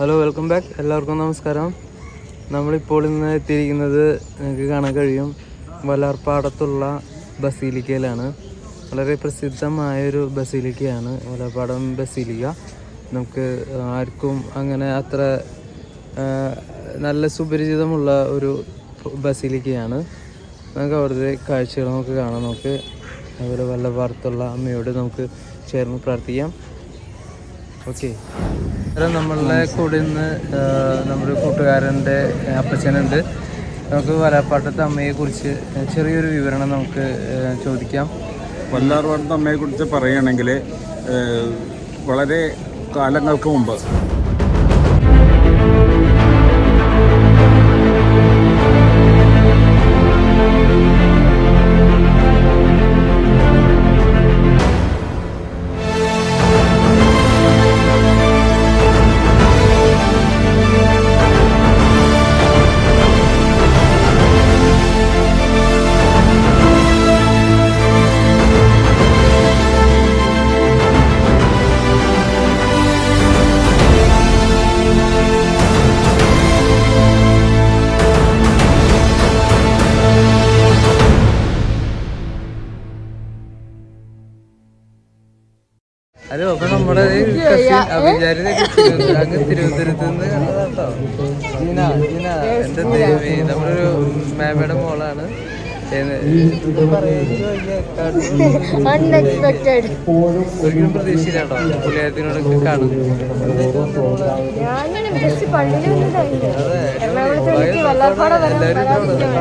Hello welcome back എല്ലാവർക്കും നമസ്കാരം. നമ്മളിപ്പോൾ ഇന്ന് എത്തിയിരിക്കുന്നത് നിങ്ങൾക്ക് കാണാൻ കഴിയും. വലാർപ്പാടത്തുള്ള ബസീലിക്കയിലാണ്. വളരെ പ്രസിദ്ധമായൊരു ബസീലിക്കയാണ് വലാർപ്പാടം ബസീലിക്ക നമുക്ക് ആർക്കും അങ്ങനെ അത്ര നല്ല സുപരിചിതമുള്ള ഒരു ബസീലിക്കയാണ്. നമുക്ക് അവിടുത്തെ കാഴ്ചകൾ നമുക്ക് കാണാം. നമുക്ക് അതുപോലെ വല്ലഭാരത്തുള്ള അമ്മയോട് നമുക്ക് ചേർന്ന് പ്രാർത്ഥിക്കാം. ഓക്കെ നമ്മളുടെ കൂടെ ഇന്ന് നമ്മുടെ കൂട്ടുകാരന്റെ അപ്പച്ചനുണ്ട്. നമുക്ക് വലപ്പാട്ടത്തെ അമ്മയെ കുറിച്ച് ചെറിയൊരു വിവരണം നമുക്ക് ചോദിക്കാം. വല്ലാർവാടത്തെ അമ്മയെ കുറിച്ച് പറയുകയാണെങ്കിൽ വളരെ കാലങ്ങൾക്ക് മുമ്പ് ഹലോ അപ്പൊ നമ്മുടെ അങ്ങ് തിരുവനന്തപുരത്ത് നിന്ന് കണ്ടതാട്ടോ ജീന ജീന എന്റെ ദേവി. നമ്മളൊരു മാമയുടെ മോളാണ്. ഒരിക്കലും പ്രതീക്ഷയില്ലാട്ടോ പുള്ളിയാരത്തിനോടൊക്കെ കാണും. അതെ. എല്ലാവരും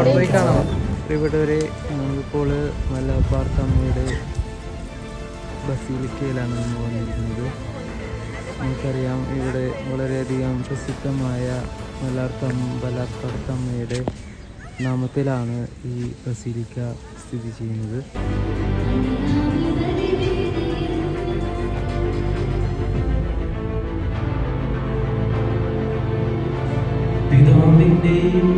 പോയി കാണാം പ്രിയപ്പെട്ടവരെ നമ്മളിപ്പോൾ മലബാർത്തമ്മയുടെ ബസീലിക്കയിലാണ് നമ്മൾ വന്നിരിക്കുന്നത് നമുക്കറിയാം ഇവിടെ വളരെയധികം പ്രസിദ്ധമായ മലാർത്തം ബലാർത്തമ്മയുടെ നാമത്തിലാണ് ഈ ബസീലിക്ക സ്ഥിതി ചെയ്യുന്നത്. പിതാവിന്റെയും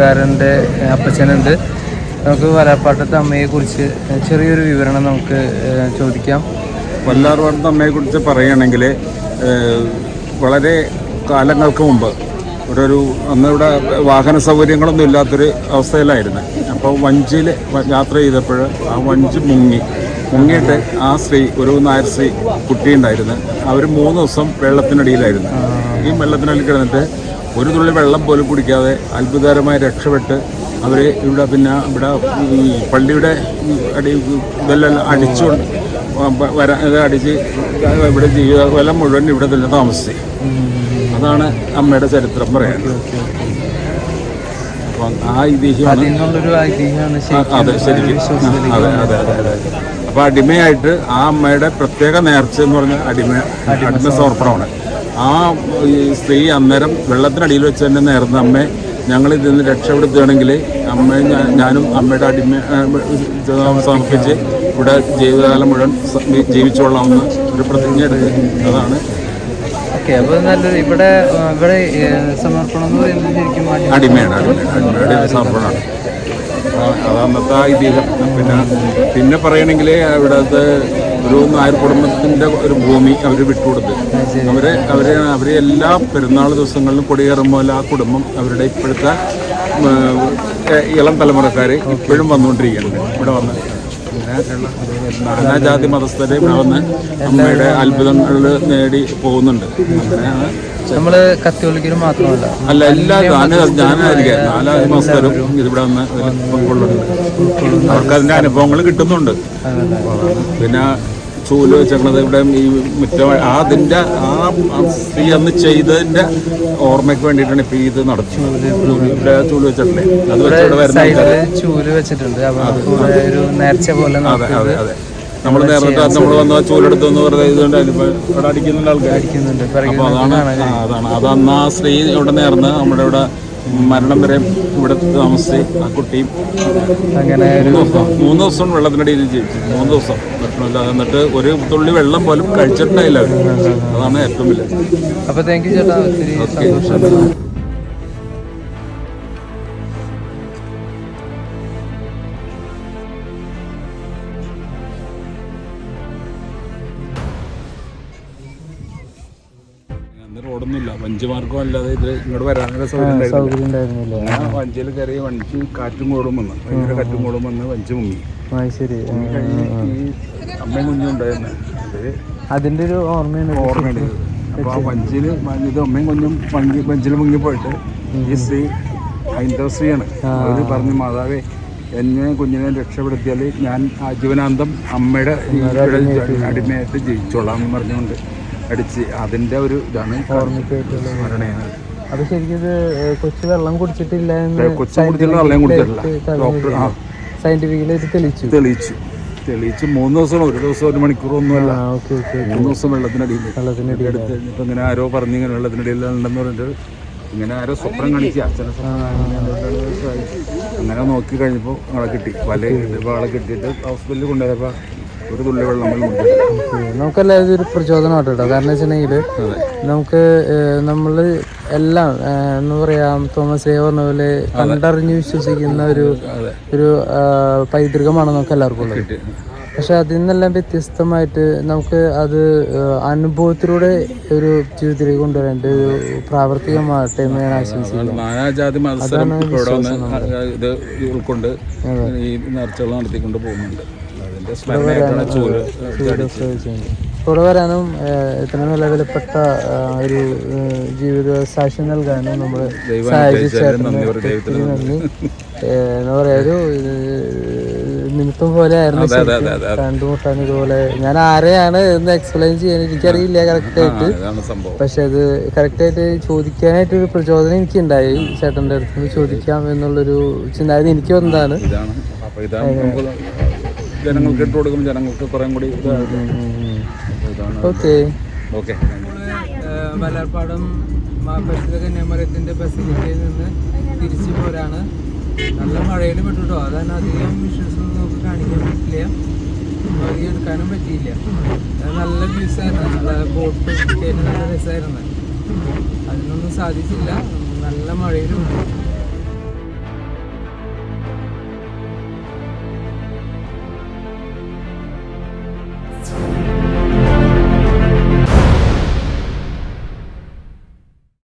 കൂട്ടുകാരന്റെ അപ്പച്ചനുണ്ട്. നമുക്ക് വലപ്പാട്ടത്തെ അമ്മയെ കുറിച്ച് ചെറിയൊരു വിവരണം നമുക്ക് ചോദിക്കാം. വല്ലാർവാടത്തെ അമ്മയെ കുറിച്ച് പറയുകയാണെങ്കിൽ വളരെ കാലങ്ങൾക്ക് മുമ്പ് ഇവിടെ ഒരു അന്ന് ഇവിടെ വാഹന സൗകര്യങ്ങളൊന്നും ഇല്ലാത്തൊരു അവസ്ഥയിലായിരുന്നു. അപ്പോൾ വഞ്ചിയിൽ യാത്ര ചെയ്തപ്പോൾ ആ വഞ്ചി മുങ്ങി. മുങ്ങിയിട്ട് ആ സ്ത്രീ ഒരു നായർ സ്ത്രീ കുട്ടിയുണ്ടായിരുന്നു. അവർ മൂന്ന് ദിവസം വെള്ളത്തിനടിയിലായിരുന്നു. ഈ വെള്ളത്തിനടിയിൽ കിടന്നിട്ട് ഒരു തുള്ളി വെള്ളം പോലും കുടിക്കാതെ അത്ഭുതകരമായി രക്ഷപ്പെട്ട് അവർ ഇവിടെ പിന്നെ ഇവിടെ ഈ പള്ളിയുടെ അടി ഇതെല്ലാം അടിച്ചുകൊണ്ട് വര ഇത് അടിച്ച് ഇവിടെ ജീവിതകാലം മുഴുവൻ ഇവിടെ തന്നെ താമസിച്ചു. അതാണ് അമ്മയുടെ ചരിത്രം പറയുന്നത് അപ്പം ആ ഐതിഹ്യമാണ് അതെ ശരിക്കും ആ, അതെ അതെ അതെ അതെ. അപ്പൊ അടിമയായിട്ട് ആ അമ്മയുടെ പ്രത്യേക നേർച്ച എന്ന് പറഞ്ഞ അടിമ അടിമ സമർപ്പണമാണ്. ആ ഈ സ്ത്രീ അന്നേരം വെള്ളത്തിനടിയിൽ വെച്ച് തന്നെ നേർന്ന അമ്മയെ ഞങ്ങൾ ഇതിൽ നിന്ന് രക്ഷപ്പെടുത്തുകയാണെങ്കിൽ അമ്മയും ഞാനും അമ്മയുടെ അടിമ സമർപ്പിച്ച് ഇവിടെ ജീവിതകാലം മുഴുവൻ ജീവിച്ചോളാം ജീവിച്ചോളാമെന്ന് ഒരു പ്രതിജ്ഞ എടുക്കുന്നതാണ്. അതാണ് ഓക്കെ അപ്പോൾ നല്ലൊരു ഇവിടെ ഇവിടെ സമർപ്പണം എന്ന് പറയുന്നത് ശരിക്കും അടി- അടിമയാണ് അടിമയുടെ സമർപ്പണമാണ്. അത് അന്നത്തെ ഐതിഹ്യം പിന്നെ പിന്നെ പറയണമെങ്കിൽ ഇവിടുത്തെ ഒരു നായർ കുടുംബത്തിന്റെ ഒരു ഭൂമി അവർ വിട്ടുകൊടുത്ത്. അവർ അവരെ അവരെ എല്ലാ പെരുന്നാൾ ദിവസങ്ങളിലും കൊടിയേറുമ്പോൾ ആ കുടുംബം അവരുടെ ഇപ്പോഴത്തെ ഇളം തലമുറക്കാർ ഇപ്പോഴും വന്നുകൊണ്ടിരിക്കുന്നുണ്ട് ഇവിടെ വന്ന്. നാനാജാതി മതസ്ഥരെ ഇവിടെ വന്ന് അമ്മയുടെ അത്ഭുതങ്ങൾ നേടി പോകുന്നുണ്ട്. അങ്ങനെയാണ് നമ്മൾ മാത്രമല്ല. അല്ല എല്ലാ ഞാനായിരിക്കും ഞാനായിരിക്കാം നാലാം മതസ്ഥരും ഇതിവിടെ വന്ന് പങ്കുള്ളുണ്ട് അവർക്ക് അതിന്റെ അനുഭവങ്ങൾ കിട്ടുന്നുണ്ട്. പിന്നെ ചൂൽ വെച്ചേക്കണത് ഇവിടെ ഈ മുറ്റം ആ അതിന്റെ ആ സ്ത്രീ അന്ന് ചെയ്തതിന്റെ ഓർമ്മയ്ക്ക് വേണ്ടിയിട്ടാണ് ഇപ്പം ഇത് നടത്തുന്നത്. ഇവിടെ ചൂൽ വെച്ചിട്ടില്ലേ? അത് വെച്ച് ഇവിടെ വരുന്ന ചൂൽ വെച്ചിട്ടുണ്ട്. ഒരു നേർച്ച പോലെ അതെ അതെ അതെ. നമ്മൾ നേരത്തെ നമ്മൾ വന്ന ചൂലെടുത്ത് എന്ന് വെറുതെ ഇതുകൊണ്ട് ഇവിടെ അടിക്കുന്നുണ്ട് ആൾക്കാർ അപ്പൊ അതാണ് അതാണ്. അത് അന്ന് ആ സ്ത്രീ ഇവിടെ നേർന്ന് നമ്മുടെ ഇവിടെ മരണം വരെ ഇവിടെ താമസിച്ച് ആ കുട്ടിയും അങ്ങനെ ഒരു മൂന്ന് ദിവസം മൂന്ന് ദിവസം വെള്ളത്തിനടിയിൽ ജീവിച്ചു. മൂന്ന് ദിവസം ഭക്ഷണമില്ലാതെ എന്നിട്ട് ഒരു തുള്ളി വെള്ളം പോലും കഴിച്ചിട്ടുണ്ടായില്ല. അതാണ് ഏറ്റവും വലിയ അപ്പൊ താങ്ക് യു ചേട്ടാ. ഒത്തിരി സന്തോഷം. റോഡൊന്നുമില്ല വഞ്ചി മാർഗം അല്ലാതെ ഇത് ഇങ്ങോട്ട് വരാനുള്ള സൗകര്യം ഉണ്ടായിരുന്നില്ല. വഞ്ചിയിൽ കയറി വഞ്ചി കാറ്റും കോടും വന്ന്. ഭയങ്കര കാറ്റും കോടും വന്ന് വഞ്ചി മുങ്ങി. ശരി. ഈ അമ്മയും കുഞ്ഞും ഉണ്ടായിരുന്നു. അത് അതിന്റെ ഒരു ഓർമ്മയാണ്. ഓർമ്മയുണ്ട്. അപ്പോൾ ആ വഞ്ചിയിൽ ഇത് അമ്മയും കുഞ്ഞും വഞ്ചി വഞ്ചിയിൽ മുങ്ങി പോയിട്ട് ഈ സ്ത്രീ ഹൈന്ദവ സ്ത്രീയാണ് അവർ പറഞ്ഞു മാതാവേ എന്നെ കുഞ്ഞിനെ രക്ഷപ്പെടുത്തിയാൽ ഞാൻ ആജീവനാന്തം അമ്മയുടെ അടിമയായിട്ട് ജയിച്ചോളാം എന്ന് പറഞ്ഞുകൊണ്ട് അടിച്ച് അതിന്റെ ഒരു ഇതാണ് അത് സ്മരണയാണ്. ശരിക്കും കൊച്ചു വെള്ളം കുടിച്ചിട്ടില്ല എന്ന് കൊച്ചു കുടിച്ചിട്ടുള്ള വെള്ളം കുടിച്ചിട്ടില്ല. ഡോക്ടർ ആ. തെളിയിച്ചു. തെളിയിച്ചു. തെളിയിച്ച്. മൂന്ന് ദിവസം ഒരു ദിവസം ഒരു മണിക്കൂർ ഒന്നുമല്ല. ആ ഓക്കെ ഓക്കെ മൂന്ന് ദിവസം വെള്ളത്തിനടിയിൽ. എടുത്ത് ഇങ്ങനെ ആരോ പറഞ്ഞു ഇങ്ങനെ വെള്ളത്തിനടിയിൽ ഉണ്ടെന്ന് പറഞ്ഞിട്ട് ഇങ്ങനെ ആരോ സ്വപ്നം കാണിക്കുക. അച്ഛനെ അങ്ങനെ നോക്കി കഴിഞ്ഞപ്പോൾ ആളെ കിട്ടി. വല വാളെ കിട്ടിയിട്ട് ഹോസ്പിറ്റലിൽ കൊണ്ടുപോയപ്പോൾ ഒരു തുള്ളി വെള്ളം നമുക്കെല്ലാവരും ഒരു പ്രചോദനം കേട്ടോ കാരണം വെച്ചിട്ടുണ്ടെങ്കിൽ നമുക്ക് നമ്മൾ നമ്മൾ എല്ലാം എന്ന് പറയാം തോമസ് ഏ പറഞ്ഞ പോലെ കണ്ടറിഞ്ഞ് വിശ്വസിക്കുന്ന ഒരു ഒരു പൈതൃകമാണ് നമുക്ക് എല്ലാവർക്കും ഉള്ളത്. പക്ഷെ അതിൽ നിന്നെല്ലാം വ്യത്യസ്തമായിട്ട് നമുക്ക് അത് അനുഭവത്തിലൂടെ ഒരു ജീവിതത്തിലേക്ക് കൊണ്ടുവരേണ്ട ഒരു പ്രാവർത്തികമാകട്ടെ എന്ന് ഞാൻ ആശംസിക്കുന്നു. ഉൾക്കൊണ്ട് ഈ നേർച്ചകൾ നടത്തിക്കൊണ്ട് പോകുന്നുണ്ട്. അതിന്റെ സ്മരണയായിട്ടാണ് വരാനും ഇത്രയും ഇത്ര നല്ല വിലപ്പെട്ട ഒരു ജീവിത സാക്ഷ്യം നൽകാനും നമ്മൾ നന്ദി എന്താ പറയാ ഒരു നിമിത്തം പോലെ ആയിരുന്നു കണ്ടുമുട്ടാൻ ഇതുപോലെ. ഞാൻ ആരെയാണ് എന്ന് എക്സ്പ്ലെയിൻ ചെയ്യാൻ എനിക്കറിയില്ല കറക്റ്റ് ആയിട്ട്. സംഭവം. പക്ഷെ അത് കറക്റ്റ് ആയിട്ട് ചോദിക്കാനായിട്ട് ഒരു പ്രചോദനം എനിക്കുണ്ടായി. ചേട്ടന്റെ അടുത്ത് ചോദിക്കാം എന്നുള്ളൊരു ചിന്താഗതി എനിക്ക് വന്നതാണ്. ജനങ്ങൾക്ക് ഇട്ട് കൊടുക്കും ജനങ്ങൾക്ക് കുറെ കൂടി ഓക്കെ ഓക്കെ വലർപ്പാടം കന്യാമരത്തിന്റെ ഫെസിലിറ്റിയിൽ നിന്ന് തിരിച്ചു പോരാണ്. നല്ല മഴയിൽ പെട്ടുട്ടോ അതാണ് അധികം വിഷ്വൽസ് ഒന്നും നമുക്ക് കാണിക്കാൻ പറ്റില്ല. അധികം എടുക്കാനും പറ്റിയില്ല. അത് നല്ല വ്യൂസ് ആയിരുന്നു നല്ല ബോട്ട് കേട്ട് നല്ല രസമായിരുന്നു. അതിനൊന്നും സാധിച്ചില്ല. നല്ല മഴയിലും.